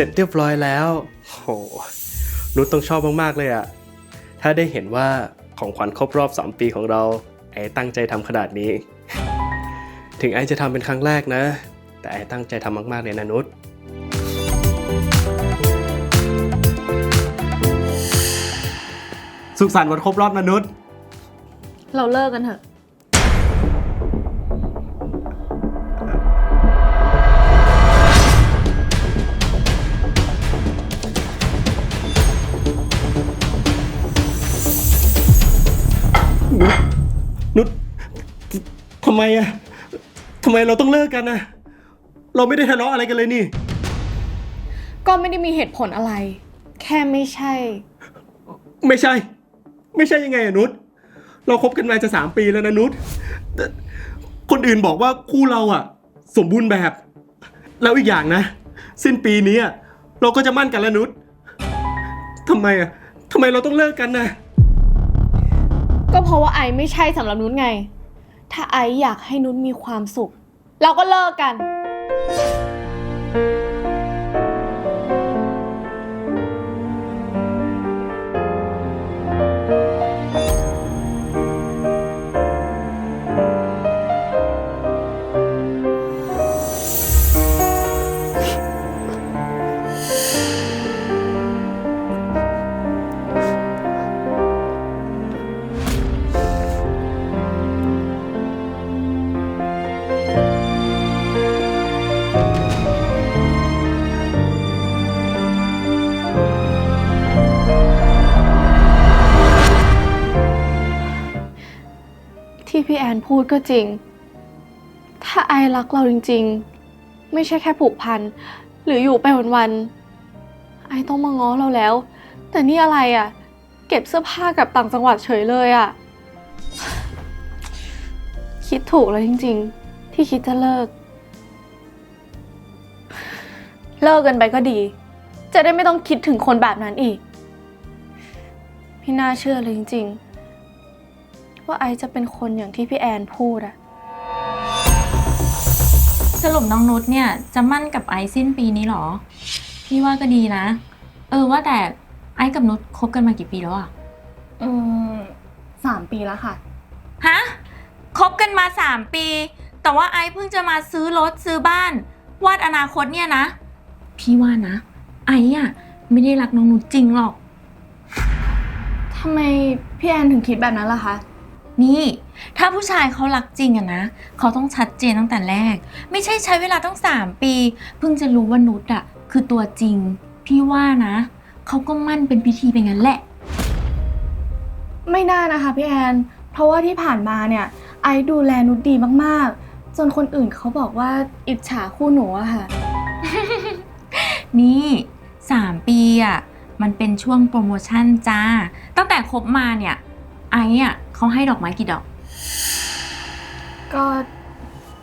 ร็จเรียบร้อยแล้ว โหนุชต้องชอบมากๆเลยอะถ้าได้เห็นว่าของขวัญครบรอบ 3 ปีของเรา ไอ้ตั้งใจทำขนาดนี้ ถึงไอ้จะทำเป็นครั้งแรกนะ แต่ไอ้ตั้งใจทำมากๆเลยนะนุชสุขสันต์วันครบรอบนะนุชเราเลิกกันเถอะำไมอะทำไมเราต้องเลิกกันนะเราไม่ได้ทะเลาะอะไรกันเลยนี่ ก็ไม่ได้มีเหตุผลอะไร แค่ไม่ใช่ ไม่ใช่ ไม่ใช่ยังไงอะนุชเราคบกันมาจะสามปีแล้วนะนุชแต่คนอื่นบอกว่าคู่เราอะสมบูรณ์แบบ แล้วอีกอย่างนะ สิ้นปีนี้อะเราก็จะมั่นกันแล้วนุชทำไมอะทำไมเราต้องเลิกกันนะ ก็เพราะว่าไอไม่ใช่สำหรับนุชไง ถ้าไออยากให้นุชมีความสุข เราก็เลิกกัน พี่แอนพูดก็จริง ถ้าไอรักเราจริง ๆ ไม่ใช่แค่ผูกพัน หรืออยู่ไปวันๆ ไอต้องมาง้อเราแล้ว แต่นี่อะไรอะ่ะ เก็บเสื้อผ้ากับต่างจังหวัดเฉยเลยอะ่ะ คิดถูกแล้วจริง ๆ ที่คิดจะเลิก เลิกกันไปก็ดี จะได้ไม่ต้องคิดถึงคนแบบนั้นอีก พี่น่าเชื่อเลยจริง ๆ ว่าไอซ์จะเป็นคนอย่างที่พี่แอนพูดอะสรุปน้องนุชเนี่ยจะมั่นกับไอซ์สิ้นปีนี้เหรอ พี่ว่าก็ดีนะ เออว่าแต่ไอซ์กับนุชคบกันมากี่ปีแล้วอะอืมสามปีแล้วค่ะ ฮะคบกันมาสามปี แต่ว่าไอซ์เพิ่งจะมาซื้อรถซื้อบ้าน วาดอนาคตเนี่ยนะ พี่ว่านะ ไอซ์อะไม่ได้รักน้องนุชจริงหรอก ทำไมพี่แอนถึงคิดแบบนั้นล่ะคะ นี่ถ้าผู้ชายเขารักจริงอะนะเขาต้องชัดเจนตั้งแต่แรก ไม่ใช่ใช้เวลาต้องสามปี เพิ่งจะรู้ว่านุชอะคือตัวจริง พี่ว่านะเขาก็มั่นเป็นพิธีไปงั้นแหละ ไม่น่านะคะพี่แอน เพราะว่าที่ผ่านมาเนี่ย ไอซ์ดูแลนุชดีมากๆ จนคนอื่นเขาบอกว่าอิจฉาคู่หนูอะค่ะ นี่สามปีอะมันเป็นช่วงโปรโมชั่นจ้า ตั้งแต่คบมาเนี่ย ไอ้อะ เขาให้ดอกไม้กี่ดอก ก็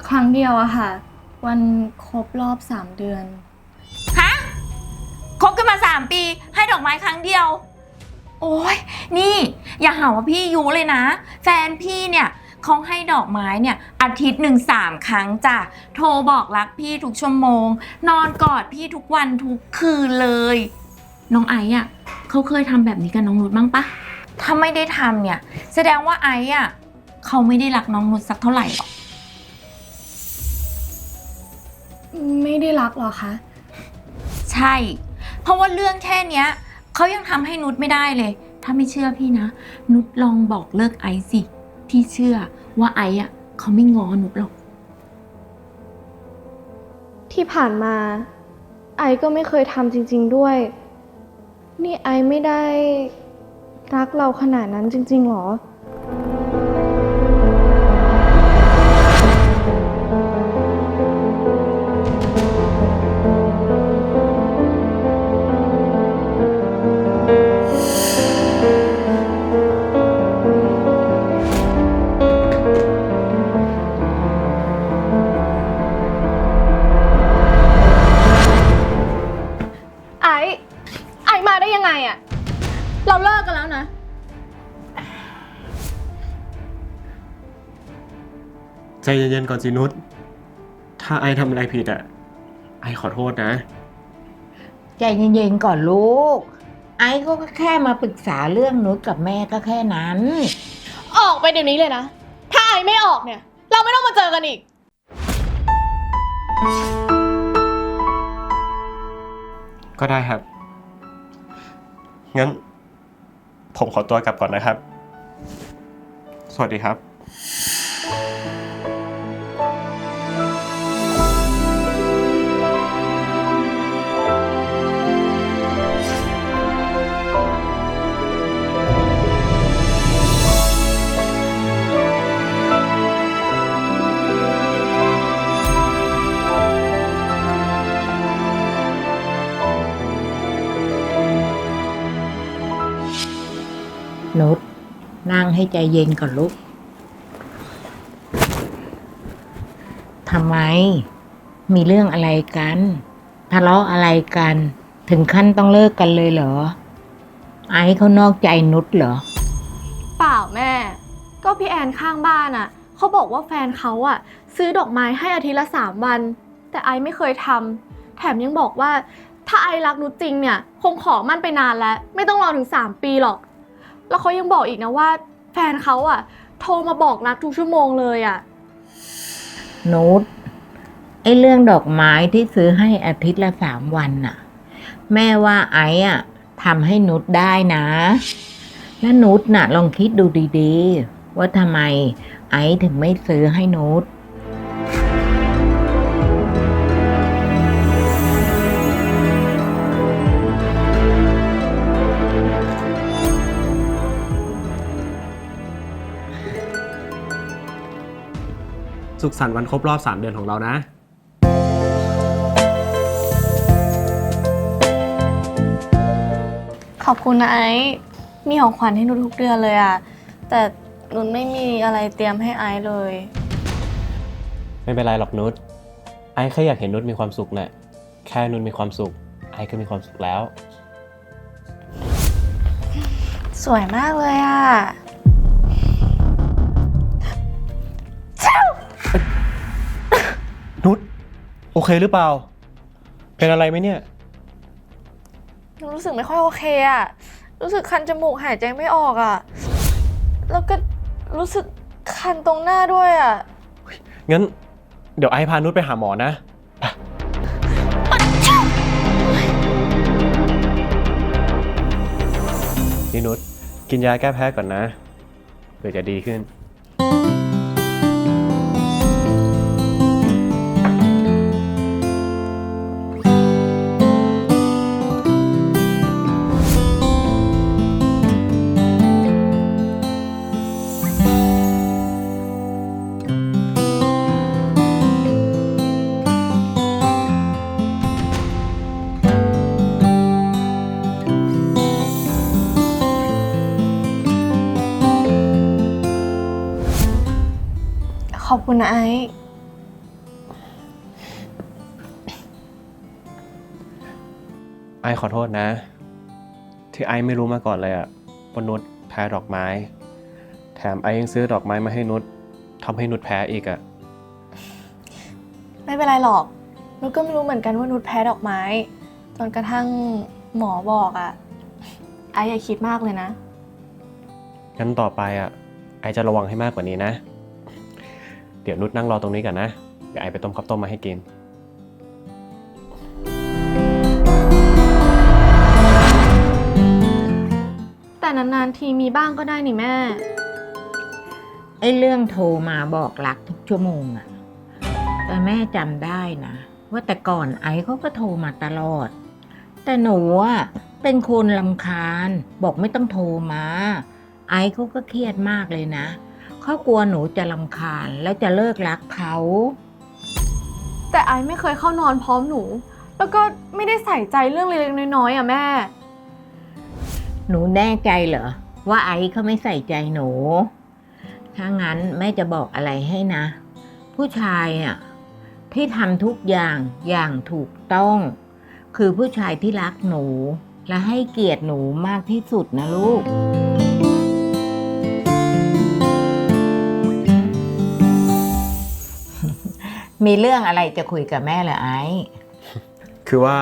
ครั้งเดียวอะค่ะ วันครบรอบสามเดือน ฮะคบกันมาสามปี ให้ดอกไม้ครั้งเดียว โอ้ยนี่ อย่าหาว่าพี่ยูเลยนะ แฟนพี่เนี่ยเขาให้ดอกไม้เนี่ย อาทิตย์หนึ่งสามครั้งจ้ะโทรบอกรักพี่ทุกชั่วโมง นอนกอดพี่ทุกวันทุกคืนเลย น้องไอ้อะเขาเคยทำแบบนี้กับน้องนุชบ้างปะ ถ้าไม่ได้ทำเนี่ย แสดงว่าไอ้อะเขาไม่ได้รักน้องนุชสักเท่าไหร่หรอกไม่ได้รักหรอคะ ใช่ เพราะว่าเรื่องแค่เนี้ยเขายังทำให้นุชไม่ได้เลย ถ้าไม่เชื่อพี่นะ นุชลองบอกเลิกไอซ์สิ พี่เชื่อว่าไอซ์อะเขาไม่ง้อนุชหรอก ที่ผ่านมาไอซ์ก็ไม่เคยทำจริง ๆด้วย นี่ไอซ์ไม่ได้ รักเราขนาดนั้นจริงๆหรอ ใจเย็นๆก่อนสินุชถ้าไอทำอะไรผิดอะไอขอโทษนะ ใจเย็นๆก่อนลูก ไอ้เขาก็แค่มาปรึกษาเรื่องนุชกับแม่ก็แค่นั้น ออกไปเดี๋ยวนี้เลยนะ ถ้าไอไม่ออกเนี่ย เราไม่ต้องมาเจอกันอีก ก็ได้ครับ งั้น ผมขอตัวกลับก่อนนะครับ สวัสดีครับ ให้ใจเย็นก่อนลูกทำไม มีเรื่องอะไรกัน ทะเลาะอะไรกัน ถึงขั้นต้องเลิกกันเลยเหรอ ไอ้เขานอกใจนุชเหรอ เปล่าแม่ ก็พี่แอนข้างบ้านอะ่ะ เขาบอกว่าแฟนเขาอะ่ะ ซื้อดอกไม้ให้อาทิตย์ละสามวัน แต่ไอ้ไม่เคยทำ แถมยังบอกว่า ถ้าไอรักนุชจริงเนี่ย คงขอมั่นไปนานแล้ว ไม่ต้องรอถึง3ปีหรอก แล้วเขายังบอกอีกนะว่า ฟนเขาอะ่ะโทรมาบอกรักทุกชั่วโมงเลยอะ่ะนุชไอ้เรื่องดอกไม้ที่ซื้อให้อาทิตย์ละสามวันน่ะ แม่ว่าไอ้อะทำให้นุชได้นะ และนุชน่ะ ลองคิดดูดีๆ ว่าทำไมไอ้ถึงไม่ซื้อให้นุช สุขสันต์วันครบรอบ 3 เดือนของเรานะ ขอบคุณนะไอซ์มีของขวัญให้นุชทุกเดือนเลยอะ่ะแต่นุชไม่มีอะไรเตรียมให้ไอซ์เลย ไม่เป็นไรหรอกนุชไอ้แค่อยากเห็นนุชมีความสุขนะ่ะแค่นุชมีความสุข ไอ้ก็มีความสุขแล้ว สวยมากเลยอะ โอเคหรือเปล่า เป็นอะไรไหมเนี่ย หนูรู้สึกไม่ค่อยโอเคอะรู้สึกคันจมูกหายใจไม่ออกอะแล้วก็รู้สึกคันตรงหน้าด้วยอะงั้น เดี๋ยวไอ้พานุชไปหาหมอนะไปนี่นุชกินยาแก้แพ้ก่อนนะเผื่อจะดีขึ้น นะไอซ์ไอขอโทษนะ ที่ไอไม่รู้มาก่อนเลยอะว่านุชแพ้ดอกไม้ แถมไอยังซื้อดอกไม้มาให้นุชทำให้นุชแพ้อีกอะไม่เป็นไรหรอก นุชก็ไม่รู้เหมือนกันว่านุชแพ้ดอกไม้ จนกระทั่งหมอบอกอะไอซ์อย่าคิดมากเลยนะ งั้นต่อไปอะไอจะระวังให้มากกว่านี้นะเดี๋ยวนุชนั่งรอตรงนี้ก่อนนะ เดี๋ยวไอไปต้มข้าวต้มมาให้กิน แต่นานๆทีมีบ้างก็ได้นี่แม่ ไอ้เรื่องโทรมาบอกรักทุกชั่วโมงอะแต่แม่จำได้นะ ว่าแต่ก่อนไอ้เขาก็โทรมาตลอด แต่หนูอะเป็นคนลำคาญ บอกไม่ต้องโทรมา ไอ้เขาก็เครียดมากเลยนะ เขากลัวหนูจะลำคาญแล้วจะเลิกรักเขา แต่ไอซ์ไม่เคยเข้านอนพร้อมหนู แล้วก็ไม่ได้ใส่ใจเรื่องเล็กๆน้อยๆอะแม่ หนูแน่ใจเหรอ ว่าไอ้เขาไม่ใส่ใจหนู ถ้างั้นแม่จะบอกอะไรให้นะ ผู้ชายอะที่ทำทุกอย่างอย่างถูกต้อง คือผู้ชายที่รักหนู และให้เกียรติหนูมากที่สุดนะลูก มีเรื่องอะไรจะคุยกับแม่เหรอไอ้คือว่า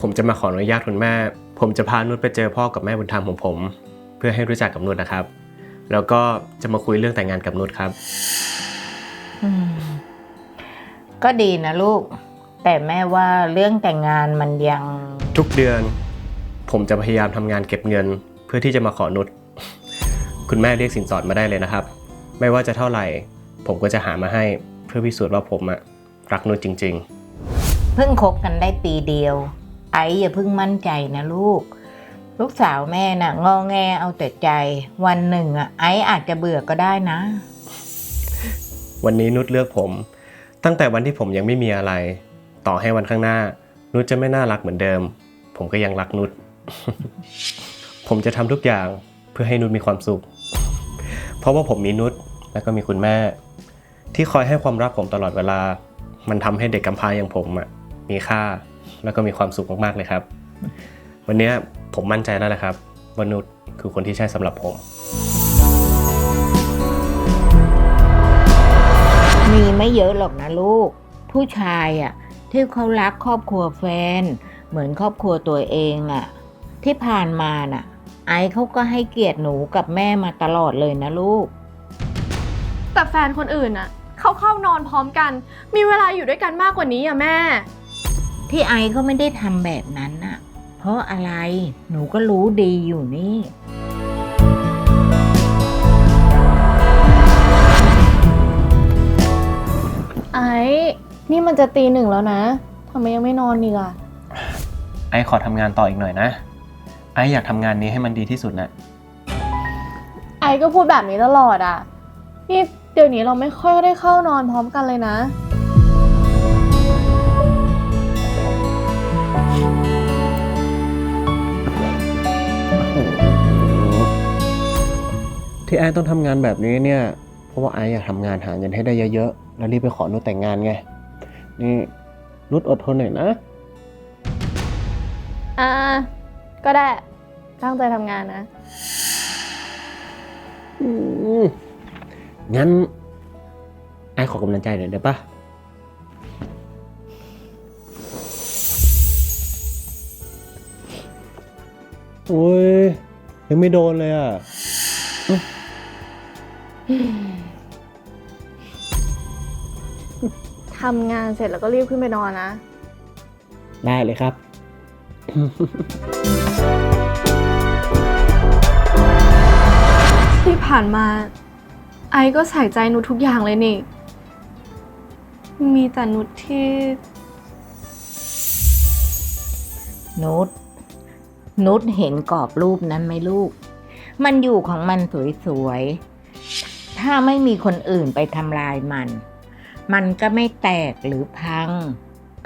ผมจะมาขออนุญาตคุณแม่ ผมจะพานุชไปเจอพ่อกับแม่บุญธรรมของผม เพื่อให้รู้จักกับนุชนะครับ แล้วก็จะมาคุยเรื่องแต่งงานกับนุชครับ อืมก็ดีนะลูก แต่แม่ว่าเรื่องแต่งงานมันยัง ทุกเดือน ผมจะพยายามทำงานเก็บเงิน เพื่อที่จะมาขอนุชคุณแม่เรียกสินสอดมาได้เลยนะครับ ไม่ว่าจะเท่าไหร่ ผมก็จะหามาให้เพื่อพิสูจน์ว่าผมอะ รักนุชจริง เพิ่งคบกันได้ปีเดียว ไอ้อย่าเพิ่งมั่นใจนะลูก ลูกสาวแม่น่ะ งอแงเอาแต่ใจ วันหนึ่งอะไอ้อาจจะเบื่อก็ได้นะ ๆ วันนี้นุชเลือกผม ตั้งแต่วันที่ผมยังไม่มีอะไร ต่อให้วันข้างหน้า นุชจะไม่น่ารักเหมือนเดิม ผมก็ยังรักนุช ผมจะทำทุกอย่างเพื่อให้นุชมีความสุข เพราะว่าผมมีนุชแล้วก็มีคุณแม่ ที่คอยให้ความรักผมตลอดเวลา มันทำให้เด็กกำพร้าอย่างผมอะมีค่าแล้วก็มีความสุขมากๆเลยครับ วันเนี้ยผมมั่นใจแล้วนะครับว่านุชคือคนที่ใช่สำหรับผม มีไม่เยอะหรอกนะลูก ผู้ชายอะที่เขารักครอบครัวแฟน เหมือนครอบครัวตัวเองอะ ที่ผ่านมาน่ะ ไอ้เขาก็ให้เกียรติหนูกับแม่มาตลอดเลยนะลูก แต่แฟนคนอื่นอะ เขาเข้านอนพร้อมกัน มีเวลาอยู่ด้วยกันมากกว่านี้อะแม่ ที่ไอก็ไม่ได้ทำแบบนั้นน่ะ เพราะอะไรหนูก็รู้ดีอยู่นี่ ไอ้นี่มันจะตีหนึ่งแล้วนะทำไมยังไม่นอนอีกอะไอขอทำงานต่ออีกหน่อยนะ ไออยากทำงานนี้ให้มันดีที่สุดนะไอ้ก็พูดแบบนี้ตลอดอะนี่เดี๋ยวนี้เราไม่ค่อยได้เข้านอนพร้อมกันเลยนะ ที่ไอต้องทำงานแบบนี้เนี่ย เพราะว่าไออยากทำงานหาเงินให้ได้เยอะๆ แล้วรีบไปขอนุชแต่งงานไง นี่นุชอดทนหน่อยนะ อ่า ก็ได้ ตั้งใจทำงานนะ อืม งั้นไอขอกำลังใจหน่อยได้ปะโอ้ยยังไม่โดนเลยอะทำงานเสร็จแล้วก็รีบขึ้นไปนอนนะ ได้เลยครับ ที่ผ่านมา ไอก็ใส่ใจนุชทุกอย่างเลยนี่ มีแต่นุชที่ นุชนุชเห็นกรอบรูปนั้นไหมลูก มันอยู่ของมันสวยๆ ถ้าไม่มีคนอื่นไปทำลายมัน มันก็ไม่แตกหรือพัง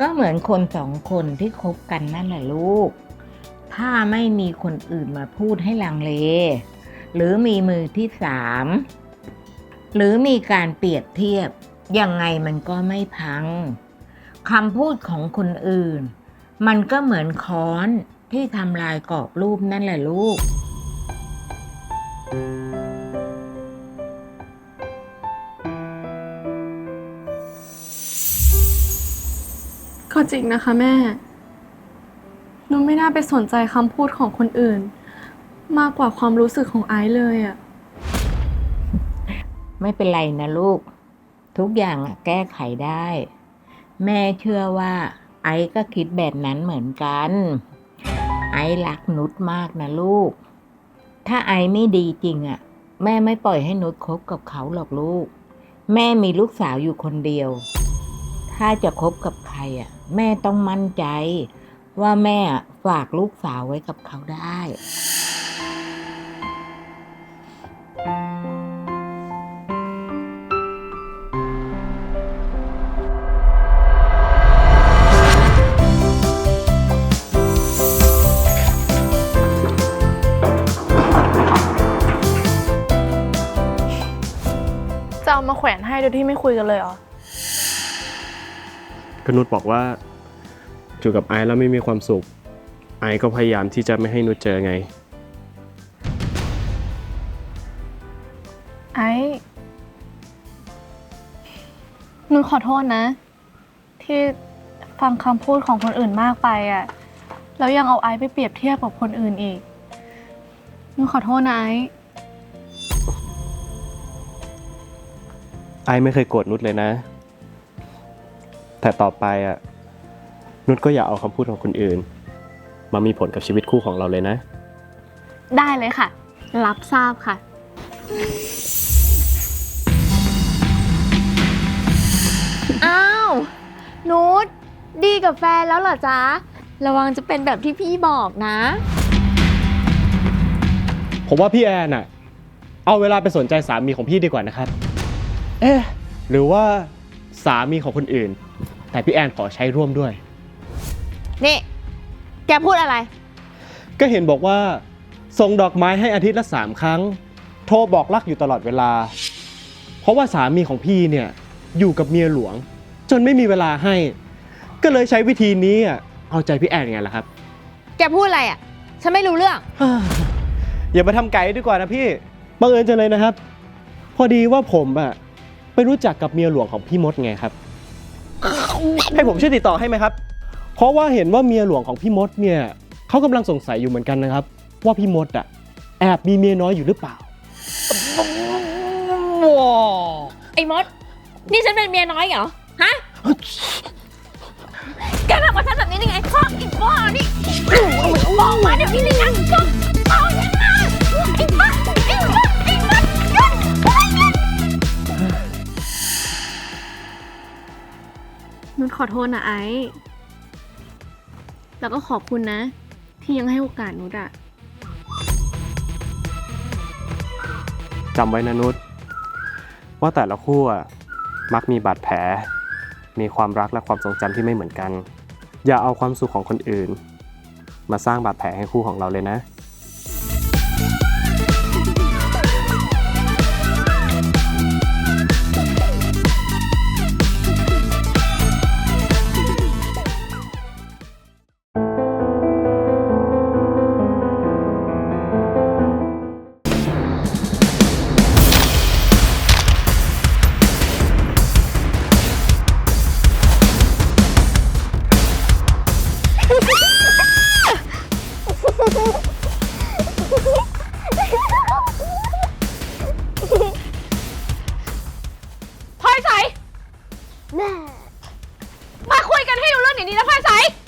ก็เหมือนคนสองคนที่คบกันนั่นแหละลูก ถ้าไม่มีคนอื่นมาพูดให้ลังเล หรือมีมือที่สาม หรือมีการเปรียบเทียบ ยังไงมันก็ไม่พังคำพูดของคนอื่น มันก็เหมือนค้อนที่ทำลายกรอบรูปนั่นแหละลูก ก็จริงนะคะแม่ หนุชไม่น่าไปสนใจคำพูดของคนอื่น มากกว่าความรู้สึกของไอซ์เลยอะ ไม่เป็นไรนะลูก ทุกอย่างแก้ไขได้ แม่เชื่อว่า ไอ้ก็คิดแบบนั้นเหมือนกัน ไอ้รักนุชมากนะลูก ถ้าไอ้ไม่ดีจริงอะ แม่ไม่ปล่อยให้นุชคบกับเขาหรอกลูก แม่มีลูกสาวอยู่คนเดียว ถ้าจะคบกับใครอะ แม่ต้องมั่นใจ ว่าแม่ฝากลูกสาวไว้กับเขาได้ โดยที่ไม่คุยกันเลยเหรอ ก็นุชบอกว่าอยู่กับไอซ์แล้วไม่มีความสุข ไอซ์ก็พยายามที่จะไม่ให้นุชเจอไง ไอ้นุชขอโทษนะ ที่ฟังคำพูดของคนอื่นมากไปอะ แล้วยังเอาไอซ์ไปเปรียบเทียบกับคนอื่นอีกนุชขอโทษนะไอ ไอไม่เคยโกรธนุชเลยนะ แต่ต่อไปอะ นุชก็อย่าเอาคำพูดของคนอื่น มามีผลกับชีวิตคู่ของเราเลยนะ ได้เลยค่ะ รับทราบค่ะ อ้าว นุชดีกับแฟนแล้วเหรอจ๊ะ ระวังจะเป็นแบบที่พี่บอกนะ ผมว่าพี่แอนอะ เอาเวลาไปสนใจสามีของพี่ดีกว่านะครับ เอ๊ะหรือว่าสามีของคนอื่น แต่พี่แอนขอใช้ร่วมด้วย นี่แกพูดอะไร ก็เห็นบอกว่า ส่งดอกไม้ให้อาทิตย์ละสามครั้ง โทรบอกรักอยู่ตลอดเวลา เพราะว่าสามีของพี่เนี่ยอยู่กับเมียหลวง จนไม่มีเวลาให้ ก็เลยใช้วิธีนี้อะเอาใจพี่แอนไงล่ะครับ แกพูดอะไรอะ ฉันไม่รู้เรื่อง อย่ามาทำไก่ดีกว่านะพี่บังเอิญจังเลยนะครับ พอดีว่าผมอะ ไปรู้จักกับเมียหลวงของพี่มดไงครับ ให้ผมช่วยติดต่อให้ไหมครับ เพราะว่าเห็นว่าเมียหลวงของพี่มดเนี่ยเขากำลังสงสัยอยู่เหมือนกันนะครับ ว่าพี่มดอะแอบมีเมียน้อยอยู่หรือเปล่าไอ้มด นี่ฉันเป็นเมียน้อยเหรอ ฮะ แกทำกับฉันแบบนี้ได้ไงพ่อไอ้พ่อนี่บอกมาเดี๋ยวนี้เลยนะ นุชขอโทษนะไอซ์แล้วก็ขอบคุณนะ ที่ยังให้โอกาสนุชอะจำไว้นะนุชว่าแต่ละคู่อะมักมีบาดแผล มีความรักและความทรงจำที่ไม่เหมือนกัน อย่าเอาความสุขของคนอื่น มาสร้างบาดแผลให้คู่ของเราเลยนะ พลอยใส มาคุยกันให้รู้เรื่องเดี๋ยวนี้นะพลอยใสพลอยใส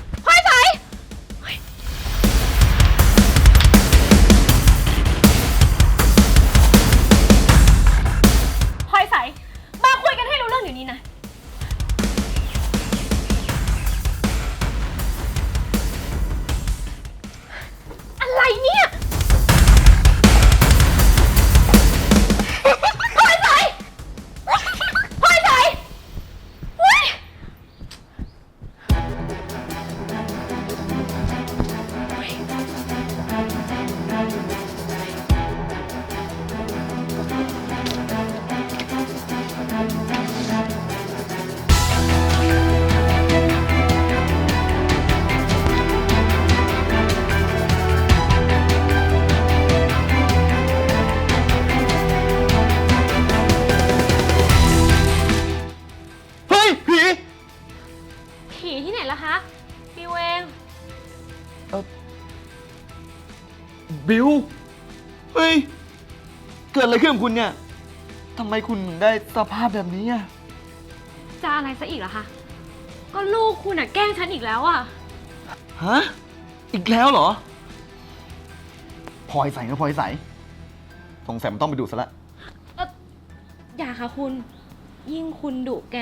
บิว เฮ้ย เกิดอะไรขึ้นกับคุณเนี่ย ทำไมคุณถึงได้สภาพแบบนี้อะจะอะไรซะอีกล่ะคะ ก็ลูกคุณอะแกล้งฉันอีกแล้วอะฮะ อีกแล้วเหรอพลอยใส่ก็พลอยใส่สงสัยมันต้องไปดูซะละอย่าค่ะคุณ ยิ่งคุณดุแก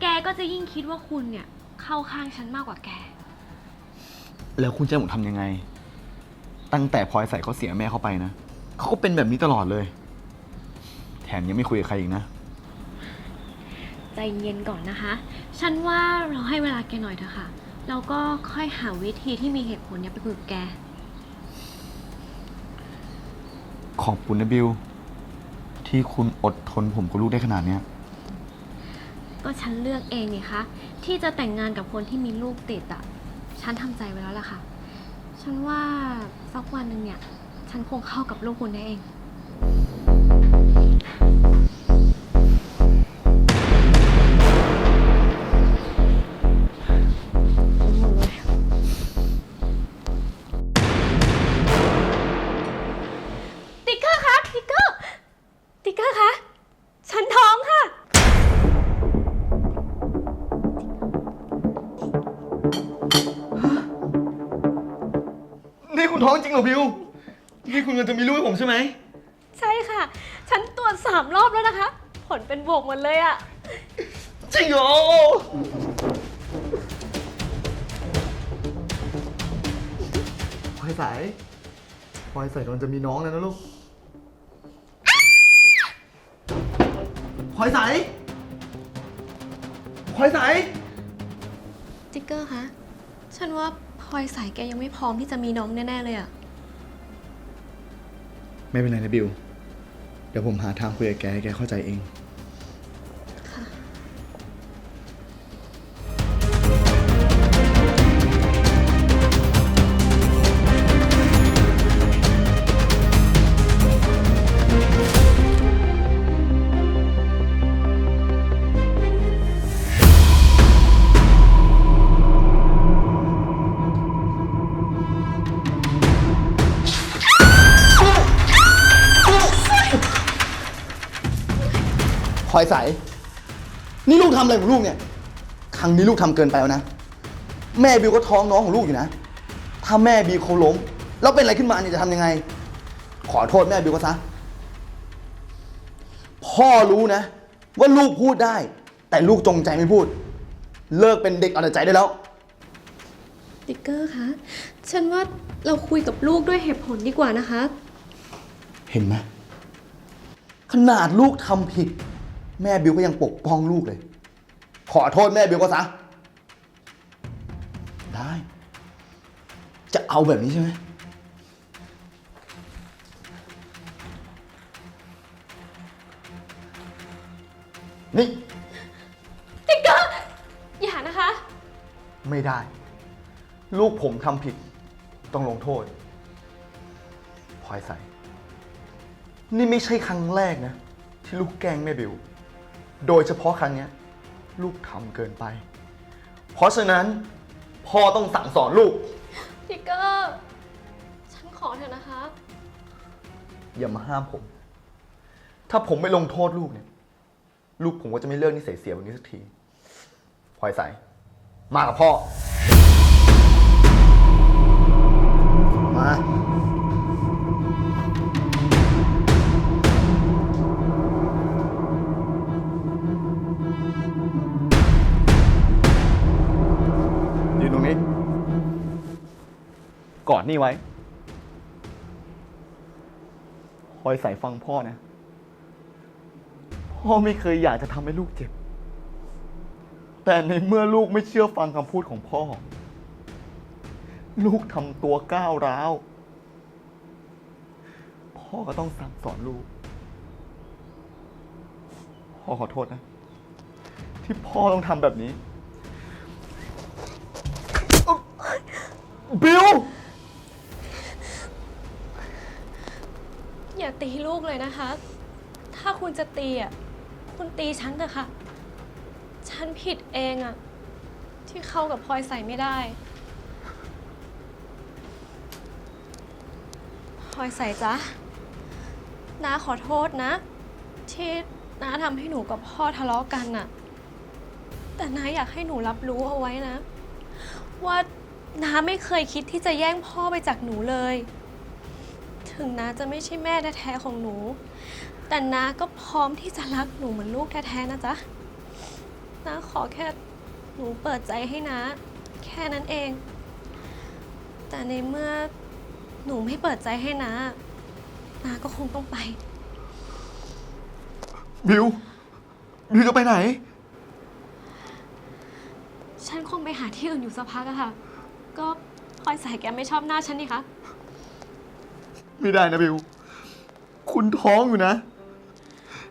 แกก็จะยิ่งคิดว่าคุณเนี่ยเข้าข้างฉันมากกว่าแก แล้วคุณจะให้ผมทำยังไง ตั้งแต่พลอยใส่เขาเสียแม่เขาไปนะเขาก็เป็นแบบนี้ตลอดเลย แถมยังไม่คุยกับใครอีกนะ ใจเย็นก่อนนะคะ ฉันว่าเราให้เวลาแกหน่อยเถอะค่ะ แล้วก็ค่อยหาวิธีที่มีเหตุผลเนี่ยไปคุยกับแก ขอบคุณนะบิว ที่คุณอดทนผมกับลูกได้ขนาดเนี้ย ก็ฉันเลือกเองนี่คะที่จะแต่งงานกับคนที่มีลูกติดอะฉันทำใจไว้แล้วล่ะค่ะ ฉันว่าสักวันหนึ่งเนี่ย ฉันคงเข้ากับลูกคุณได้เอง ติ๊กเกอร์คะติ๊กเกอร์ ติ๊กเกอร์คะ ฉันท้องค่ะ ณท้องจริงเหรอบิว นี่คุณกำลังจะมีลูกให้ผมใช่ไหม ใช่ค่ะ ฉันตรวจสามรอบแล้วนะคะ ผลเป็นบวกหมดเลยอะจริงเหรอ พลอยใสพลอยใสกำลังจะมีน้องแล้วนะลูก พลอยใสพลอยใสติ๊กเกอร์คะ ฉันว่าพล อยสายแกยังไม่พร้อมที่จะมีน้องแน่ ๆ เลยอะไม่เป็นไรนะบิว เดี๋ยวผมหาทางคุยกับแกให้แกเข้าใจเอง อยใสนี่ลูกทำอะไรของลูกเนี่ย ครั้งนี้ลูกทำเกินไปแล้วนะ แม่บิวก็ท้องน้องของลูกอยู่นะ ถ้าแม่บิวเขาล้ม แล้วเป็นอะไรขึ้นมาเนี่ยจะทำยังไง ขอโทษแม่บิวก็ซะ พ่อรู้นะ ว่าลูกพูดได้ แต่ลูกจงใจไม่พูด เลิกเป็นเด็กเอาแต่ใจได้แล้ว ติ๊กเกอร์คะ ฉันว่าเราคุยกับลูกด้วยเหตุผลดีกว่านะคะ เห็นไหมขนาดลูกทำผิด แม่บิวก็ยังปกป้องลูกเลย ขอโทษแม่บิวก็ซะ ได้ จะเอาแบบนี้ใช่ไหม นี่ติ๊กเกอร์อย่านะคะ ไม่ได้ ลูกผมทำผิด ต้องลงโทษพลอยใส นี่ไม่ใช่ครั้งแรกนะ ที่ลูกแกล้งแม่บิว โดยเฉพาะครั้งเนี้ยลูกทำเกินไป เพราะฉะนั้นพ่อต้องสั่งสอนลูกติ๊กเกอร์ ฉันขอเถอะนะคะ อย่ามาห้ามผม ถ้าผมไม่ลงโทษลูกเนี่ย ลูกผมก็จะไม่เลิกนิสัยเสียแบบนี้สักทีพลอยใสมากับพ่อ มา กอดนี่ไว้ คอยใส่ฟังพ่อนะ พ่อไม่เคยอยากจะทำให้ลูกเจ็บ แต่ในเมื่อลูกไม่เชื่อฟังคำพูดของพ่อ ลูกทำตัวก้าวร้าว พ่อก็ต้องสั่งสอนลูก พ่อขอโทษนะ ที่พ่อต้องทำแบบนี้ บิล อย่าตีลูกเลยนะคะ ถ้าคุณจะตีอะ คุณตีฉันเถอะค่ะ ฉันผิดเองอะ ที่เข้ากับพลอยใส่ไม่ได้ พลอยใส่จ๊ะน้าขอโทษนะ ที่น้าทำให้หนูกับพ่อทะเลาะกันน่ะ แต่น้าอยากให้หนูรับรู้เอาไว้นะ ว่าน้าไม่เคยคิดที่จะแย่งพ่อไปจากหนูเลย ถึงน้าจะไม่ใช่แม่แท้ๆของหนู แต่น้าก็พร้อมที่จะรักหนูเหมือนลูกแท้ๆนะจ๊ะน้าขอแค่หนูเปิดใจให้น้าแค่นั้นเอง แต่ในเมื่อหนูไม่เปิดใจให้น้าน้าก็คงต้องไป บิว บิวจะไปไหน ฉันคงไปหาที่อื่นอยู่สักพักอะค่ะ ก็พลอยใส่แกไม่ชอบหน้าฉันนี่คะ ไม่ได้นะบิว คุณท้องอยู่นะ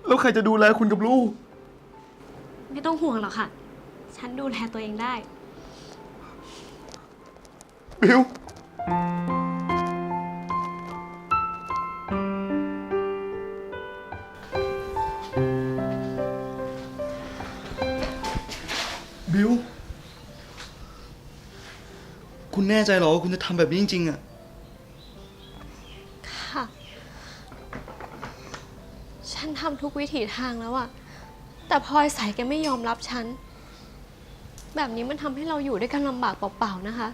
แล้วใครจะดูแลคุณกับลูก ไม่ต้องห่วงหรอกค่ะ ฉันดูแลตัวเองได้ บิว บิว คุณแน่ใจเหรอว่าคุณจะทำแบบนี้จริงๆอะค่ะ วิถีทางแล้วอะแต่พลอยใส่แกไม่ยอมรับฉัน แบบนี้มันทำให้เราอยู่ด้วยกันลำบากเปล่าๆนะคะ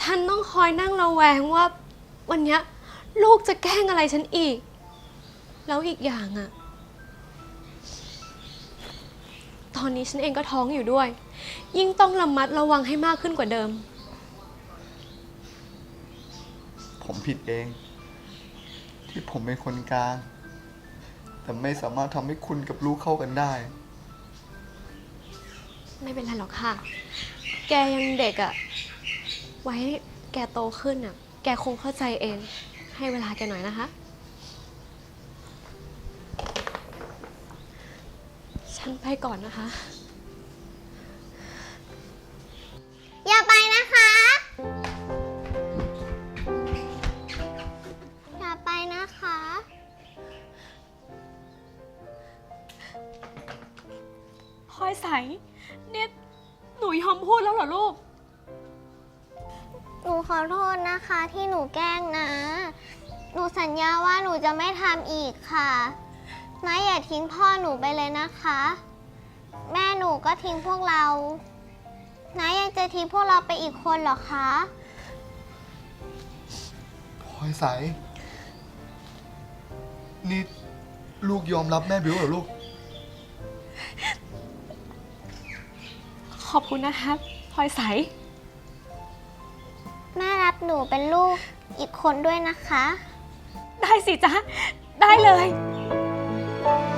ฉันต้องคอยนั่งระแวงว่า วันนี้ลูกจะแกล้งอะไรฉันอีก แล้วอีกอย่างอะตอนนี้ฉันเองก็ท้องอยู่ด้วย ยิ่งต้องระมัดระวังให้มากขึ้นกว่าเดิม ผมผิดเอง ที่ผมเป็นคนกลาง แต่ไม่สามารถทำให้คุณกับลูกเข้ากันได้ ไม่เป็นไรหรอกค่ะ แกยังเด็กอะไว้แกโตขึ้นอะแกคงเข้าใจเอง ให้เวลาแกหน่อยนะคะ ฉันไปก่อนนะคะ พลอยใสเนี่ยหนูยอมพูดแล้วเหรอลูก หนูขอโทษนะคะที่หนูแกล้งนะ หนูสัญญาว่าหนูจะไม่ทำอีกค่ะนะอย่าทิ้งพ่อหนูไปเลยนะคะ แม่หนูก็ทิ้งพวกเรานะยังจะทิ้งพวกเราไปอีกคนเหรอคะพลอยใส นี่ลูกยอมรับแม่บิวเหรอลูก ขอบคุณนะคะพลอยใส แม่รับหนูเป็นลูกอีกคนด้วยนะคะ ได้สิจ๊ะ ได้เลยค